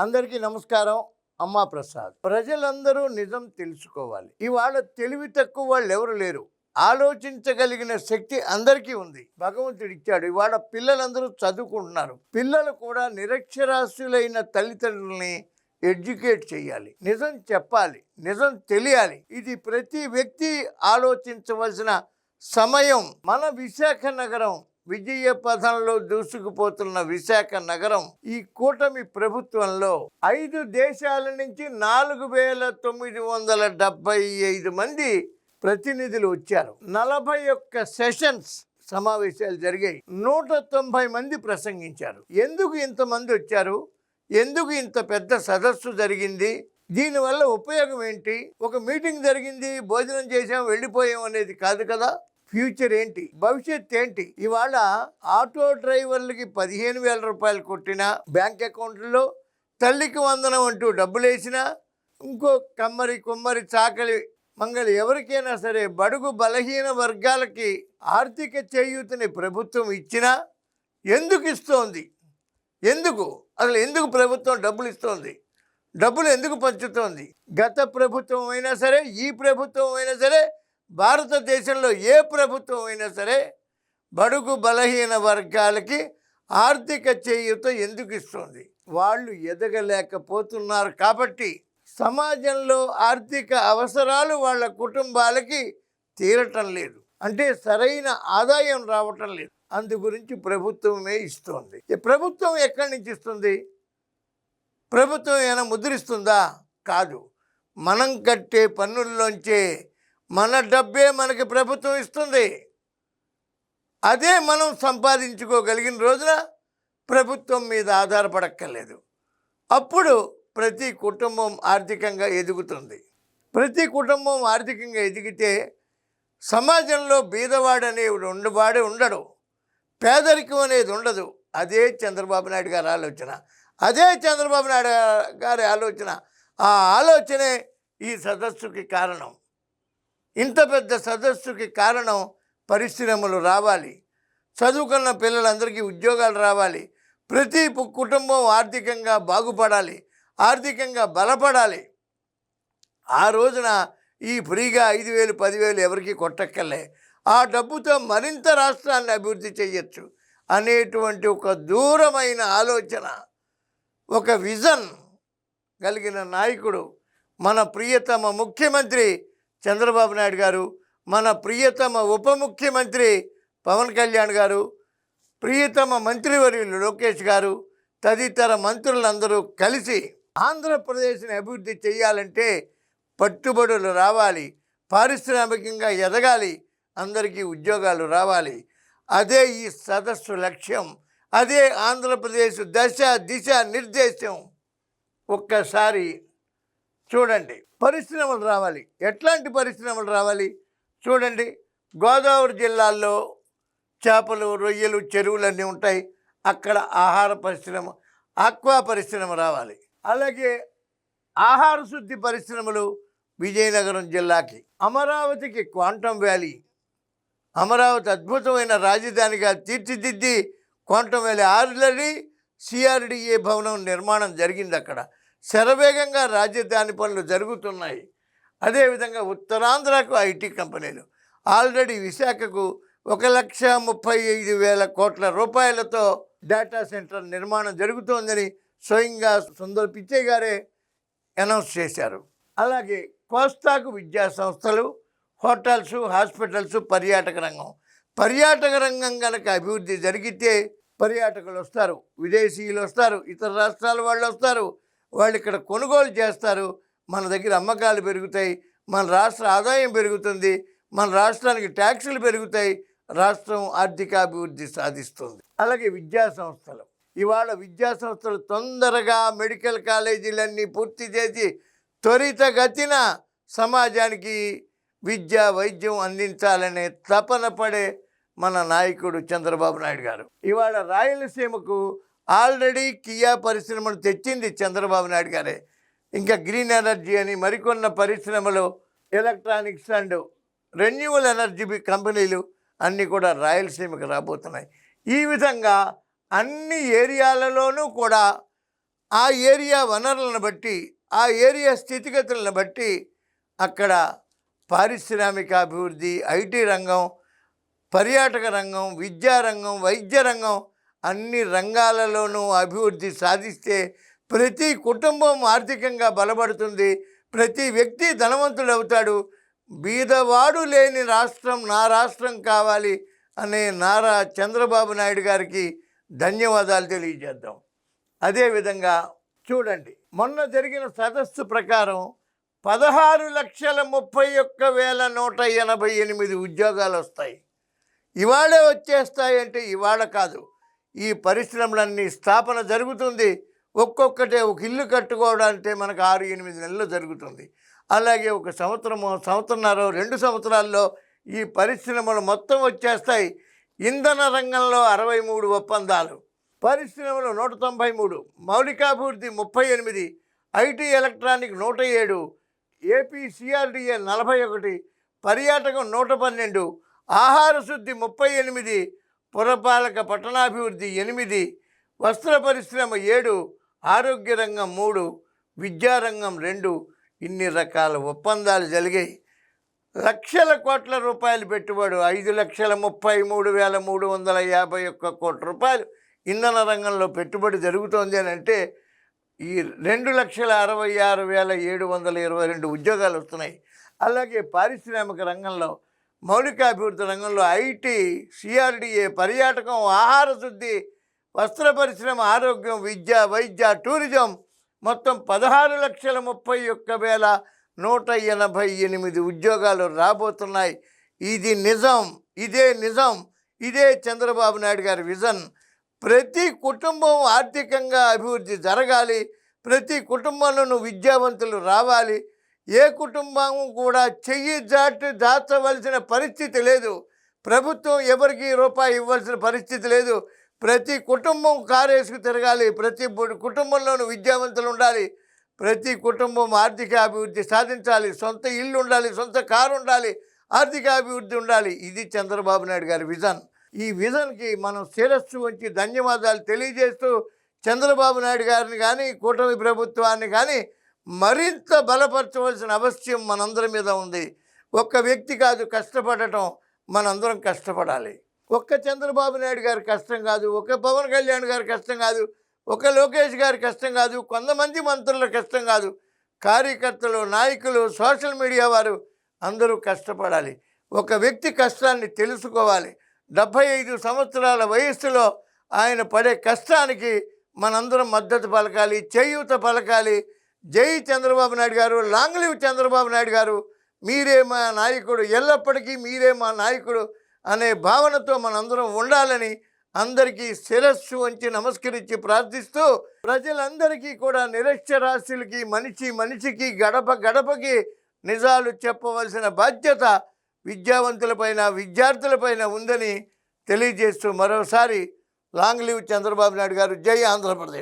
అందరికీ నమస్కారం. అమ్మా ప్రసాద్. ప్రజలందరూ నిజం తెలుసుకోవాలి. ఇవాళ తెలివి తక్కువ వాళ్ళు ఎవరు లేరు. ఆలోచించగలిగిన శక్తి అందరికీ ఉంది. భగవంతుడు ఇచ్చాడు. ఇవాళ పిల్లలందరూ చదువుకుంటున్నారు. పిల్లలు కూడా నిరక్షరాస్యులైన తల్లిదండ్రుల్ని ఎడ్యుకేట్ చేయాలి. నిజం చెప్పాలి. నిజం తెలియాలి. ఇది ప్రతి వ్యక్తి ఆలోచించవలసిన సమయం. మన విశాఖ నగరం విజయ పథంలో దూసుకుపోతున్న విశాఖ నగరం ఈ కూటమి ప్రభుత్వంలో ఐదు దేశాల నుంచి నాలుగు వేల తొమ్మిది వందల డెబ్బై ఐదు మంది ప్రతినిధులు వచ్చారు. నలభై ఒక్క సెషన్స్ సమావేశాలు జరిగాయి. నూట తొంభై మంది ప్రసంగించారు. ఎందుకు ఇంతమంది వచ్చారు? ఎందుకు ఇంత పెద్ద సదస్సు జరిగింది? దీనివల్ల ఉపయోగం ఏంటి? ఒక మీటింగ్ జరిగింది భోజనం చేసాం వెళ్ళిపోయాం అనేది కాదు కదా? ఫ్యూచర్ ఏంటి? భవిష్యత్ ఏంటి? ఇవాళ ఆటో డ్రైవర్లకి పదిహేను వేల రూపాయలు కొట్టిన బ్యాంక్ అకౌంట్లో తల్లికి వందనం అంటూ డబ్బులు వేసినా ఇంకో కమ్మరి కుమ్మరి చాకలి మంగళి ఎవరికైనా సరే బడుగు బలహీన వర్గాలకి ఆర్థిక చేయూతని ప్రభుత్వం ఇచ్చినా ఎందుకు ఇస్తోంది? ఎందుకు? అసలు ఎందుకు ప్రభుత్వం డబ్బులు ఇస్తోంది? డబ్బులు ఎందుకు పంచుతోంది? గత ప్రభుత్వం అయినా సరే ఈ ప్రభుత్వం అయినా సరే భారతదేశంలో ఏ ప్రభుత్వం అయినా సరే బడుగు బలహీన వర్గాలకి ఆర్థిక చేయూత ఎందుకు ఇస్తుంది? వాళ్ళు ఎదగలేకపోతున్నారు కాబట్టి సమాజంలో ఆర్థిక అవసరాలు వాళ్ళ కుటుంబాలకి తీరటం లేదు. అంటే సరైన ఆదాయం రావటం లేదు. అందు గురించి ప్రభుత్వమే ఇస్తుంది. ప్రభుత్వం ఎక్కడి నుంచి ఇస్తుంది? ప్రభుత్వం ఏమైనా ముద్రిస్తుందా? కాదు. మనం కట్టే పన్నుల్లోంచే మన డబ్బే మనకి ప్రభుత్వం ఇస్తుంది. అదే మనం సంపాదించుకోగలిగిన రోజున ప్రభుత్వం మీద ఆధారపడక్కర్లేదు. అప్పుడు ప్రతి కుటుంబం ఆర్థికంగా ఎదుగుతుంది. ప్రతి కుటుంబం ఆర్థికంగా ఎదిగితే సమాజంలో బీదవాడనే ఉండవాడే ఉండడు. పేదరికం అనేది ఉండదు. అదే చంద్రబాబు నాయుడు గారి ఆలోచన. అదే చంద్రబాబు నాయుడు గారి ఆలోచన. ఆ ఆలోచనే ఈ సదస్సుకి కారణం. ఇంత పెద్ద సదస్సుకి కారణం పరిశ్రమలు రావాలి. చదువుకున్న పిల్లలందరికీ ఉద్యోగాలు రావాలి. ప్రతి కుటుంబం ఆర్థికంగా బాగుపడాలి. ఆర్థికంగా బలపడాలి. ఆ రోజున ఈ ఫ్రీగా ఐదు వేలు పదివేలు ఎవరికి కొట్టక్కర్లే. ఆ డబ్బుతో మరింత రాష్ట్రాన్ని అభివృద్ధి చేయొచ్చు అనేటువంటి ఒక దూరమైన ఆలోచన. ఒక విజన్ కలిగిన నాయకుడు మన ప్రియతమ ముఖ్యమంత్రి చంద్రబాబు నాయుడు గారు మన ప్రియతమ ఉప ముఖ్యమంత్రి పవన్ కళ్యాణ్ గారు ప్రియతమ మంత్రివర్యులు లోకేష్ గారు తదితర మంత్రులందరూ కలిసి ఆంధ్రప్రదేశ్ని అభివృద్ధి చేయాలంటే పట్టుబడులు రావాలి పారిశ్రామికంగా ఎదగాలి అందరికీ ఉద్యోగాలు రావాలి. అదే ఈ సదస్సు లక్ష్యం అదే ఆంధ్రప్రదేశ్ దశ దిశ నిర్దేశం. ఒక్కసారి చూడండి పరిశ్రమలు రావాలి. ఎట్లాంటి పరిశ్రమలు రావాలి? చూడండి గోదావరి జిల్లాల్లో చేపలు రొయ్యలు చెరువులన్నీ ఉంటాయి. అక్కడ ఆహార పరిశ్రమ ఆక్వా పరిశ్రమ రావాలి. అలాగే ఆహార శుద్ధి పరిశ్రమలు విజయనగరం జిల్లాకి. అమరావతికి క్వాంటమ్ వ్యాలీ. అమరావతి అద్భుతమైన రాజధానిగా తీర్చిదిద్ది క్వాంటమ్ వ్యాలీ. ఆల్రెడీ సిఆర్డిఏ భవనం నిర్మాణం జరిగింది అక్కడ. శరవేగంగా రాజధాని పనులు జరుగుతున్నాయి. అదేవిధంగా ఉత్తరాంధ్రకు ఐటీ కంపెనీలు. ఆల్రెడీ విశాఖకు ఒక లక్ష ముప్పై ఐదు వేల కోట్ల రూపాయలతో డేటా సెంటర్ నిర్మాణం జరుగుతోందని స్వయంగా సుందర్ పిచ్చయ్య గారే అనౌన్స్ చేశారు. అలాగే కోస్తాకు విద్యా సంస్థలు హోటల్స్ హాస్పిటల్స్ పర్యాటక రంగం. పర్యాటక రంగం కనుక అభివృద్ధి జరిగితే పర్యాటకులు వస్తారు విదేశీయులు వస్తారు ఇతర రాష్ట్రాల వాళ్ళు వస్తారు వాళ్ళు ఇక్కడ కొనుగోలు చేస్తారు. మన దగ్గర అమ్మకాలు పెరుగుతాయి. మన రాష్ట్ర ఆదాయం పెరుగుతుంది. మన రాష్ట్రానికి ట్యాక్సులు పెరుగుతాయి. రాష్ట్రం ఆర్థికాభివృద్ధి సాధిస్తుంది. అలాగే విద్యా సంస్థలు. ఇవాళ విద్యా సంస్థలు తొందరగా మెడికల్ కాలేజీలన్నీ పూర్తి చేసి త్వరితగతిన సమాజానికి విద్య వైద్యం అందించాలనే తపన పడే మన నాయకుడు చంద్రబాబు నాయుడు గారు. ఇవాళ రాయలసీమకు ఆల్రెడీ కియా పరిశ్రమను తెచ్చింది చంద్రబాబు నాయుడు గారే. ఇంకా గ్రీన్ ఎనర్జీ అని మరికొన్న పరిశ్రమలు ఎలక్ట్రానిక్స్ అండ్ రెన్యూవల్ ఎనర్జీ కంపెనీలు అన్నీ కూడా రాయలసీమకు రాబోతున్నాయి. ఈ విధంగా అన్ని ఏరియాలలోనూ కూడా ఆ ఏరియా వనరులను బట్టి ఆ ఏరియా స్థితిగతులను బట్టి అక్కడ పారిశ్రామిక అభివృద్ధి ఐటీ రంగం పర్యాటక రంగం విద్యారంగం వైద్య రంగం అన్ని రంగాలలోనూ అభివృద్ధి సాధిస్తే ప్రతి కుటుంబం ఆర్థికంగా బలపడుతుంది. ప్రతి వ్యక్తి ధనవంతుడు అవుతాడు బీదవాడు లేని రాష్ట్రం నా రాష్ట్రం కావాలి అనే నారా చంద్రబాబు నాయుడు గారికి ధన్యవాదాలు తెలియజేద్దాం. అదేవిధంగా చూడండి మొన్న జరిగిన సదస్సు ప్రకారం పదహారు లక్షల ముప్పై ఒక్క వేల నూట ఎనభై ఎనిమిది ఉద్యోగాలు వస్తాయి. ఇవాళే వచ్చేస్తాయంటే ఇవాళ కాదు ఈ పరిశ్రమలన్నీ స్థాపన జరుగుతుంది. ఒక్కొక్కటే ఒక ఇల్లు కట్టుకోవడానికి మనకు ఆరు ఎనిమిది నెలలు జరుగుతుంది. అలాగే ఒక సంవత్సరము సంవత్సరన్నర రెండు సంవత్సరాల్లో ఈ పరిశ్రమలు మొత్తం వచ్చేస్తాయి. ఇంధన రంగంలో అరవై మూడు ఒప్పందాలు పరిశ్రమలు నూట తొంభై మూడు మౌలికాభివృద్ధి ముప్పై ఎనిమిది ఐటీ ఎలక్ట్రానిక్ నూట ఏడు ఏపీ సిఆర్డిఏ నలభై ఒకటి పర్యాటకం నూట పన్నెండు ఆహార శుద్ధి ముప్పై ఎనిమిది పురపాలక పట్టణాభివృద్ధి ఎనిమిది వస్త్ర పరిశ్రమ ఏడు ఆరోగ్య రంగం మూడు విద్యారంగం రెండు ఇన్ని రకాల ఒప్పందాలు జరిగాయి. లక్షల కోట్ల రూపాయలు పెట్టుబడి ఐదు లక్షల ముప్పై మూడు వేల మూడు వందల యాభై ఒక్క కోట్ల రూపాయలు ఇంధన రంగంలో పెట్టుబడి జరుగుతోంది అని అంటే ఈ రెండు లక్షల అరవై ఆరు వేల ఏడు వందల ఇరవై రెండు ఉద్యోగాలు వస్తున్నాయి. అలాగే పారిశ్రామిక రంగంలో మౌలికాభివృద్ధి రంగంలో ఐటీ సిఆర్డిఏ పర్యాటకం ఆహార శుద్ధి వస్త్ర పరిశ్రమ ఆరోగ్యం విద్య వైద్య టూరిజం మొత్తం పదహారు లక్షల ముప్పై ఒక్క వేల నూట ఎనభై ఎనిమిది ఉద్యోగాలు రాబోతున్నాయి. ఇది నిజం ఇదే నిజం ఇదే చంద్రబాబు నాయుడు గారి విజన్. ప్రతి కుటుంబం ఆర్థికంగా అభివృద్ధి జరగాలి ప్రతి కుటుంబంలోనూ విద్యావంతులు రావాలి ఏ కుటుంబం కూడా చెయ్యి దాటి దాచవలసిన పరిస్థితి లేదు. ప్రభుత్వం ఎవరికి రూపాయి ఇవ్వాల్సిన పరిస్థితి లేదు. ప్రతి కుటుంబం కారేసుకు తిరగాలి. ప్రతి కుటుంబంలోనూ విద్యావంతులు ఉండాలి. ప్రతి కుటుంబం ఆర్థిక అభివృద్ధి సాధించాలి. సొంత ఇల్లు ఉండాలి. సొంత కారు ఉండాలి. ఆర్థిక అభివృద్ధి ఉండాలి. ఇది చంద్రబాబు నాయుడు గారి విజన్. ఈ విజన్కి మనం శిరస్సు వంచి ధన్యవాదాలు తెలియజేస్తూ చంద్రబాబు నాయుడు గారిని కానీ కూటమి ప్రభుత్వాన్ని కానీ మరింత బలపరచవలసిన అవశ్యం మనందరి మీద ఉంది. ఒక్క వ్యక్తి కాదు కష్టపడటం మనందరం కష్టపడాలి. ఒక్క చంద్రబాబు నాయుడు గారి కష్టం కాదు ఒక పవన్ కళ్యాణ్ గారి కష్టం కాదు ఒక లోకేష్ గారి కష్టం కాదు కొంతమంది మంత్రుల కష్టం కాదు. కార్యకర్తలు నాయకులు సోషల్ మీడియా వారు అందరూ కష్టపడాలి. ఒక వ్యక్తి కష్టాన్ని తెలుసుకోవాలి. డెబ్భై ఐదు సంవత్సరాల వయస్సులో ఆయన పడే కష్టానికి మనందరం మద్దతు పలకాలి చేయూత పలకాలి. జై చంద్రబాబు నాయుడు గారు లాంగ్ లివ్ చంద్రబాబు నాయుడు గారు మీరే మా నాయకుడు ఎల్లప్పటికీ మీరే మా నాయకుడు అనే భావనతో మనందరం ఉండాలని అందరికీ శిరస్సు వంచి నమస్కరించి ప్రార్థిస్తూ ప్రజలందరికీ కూడా నిరక్షరాస్యులకి మనిషి మనిషికి గడప గడపకి నిజాలు చెప్పవలసిన బాధ్యత విద్యావంతులపైన విద్యార్థులపైన ఉందని తెలియజేస్తూ మరోసారి లాంగ్ లీవ్ చంద్రబాబు నాయుడు గారు జై ఆంధ్రప్రదేశ్.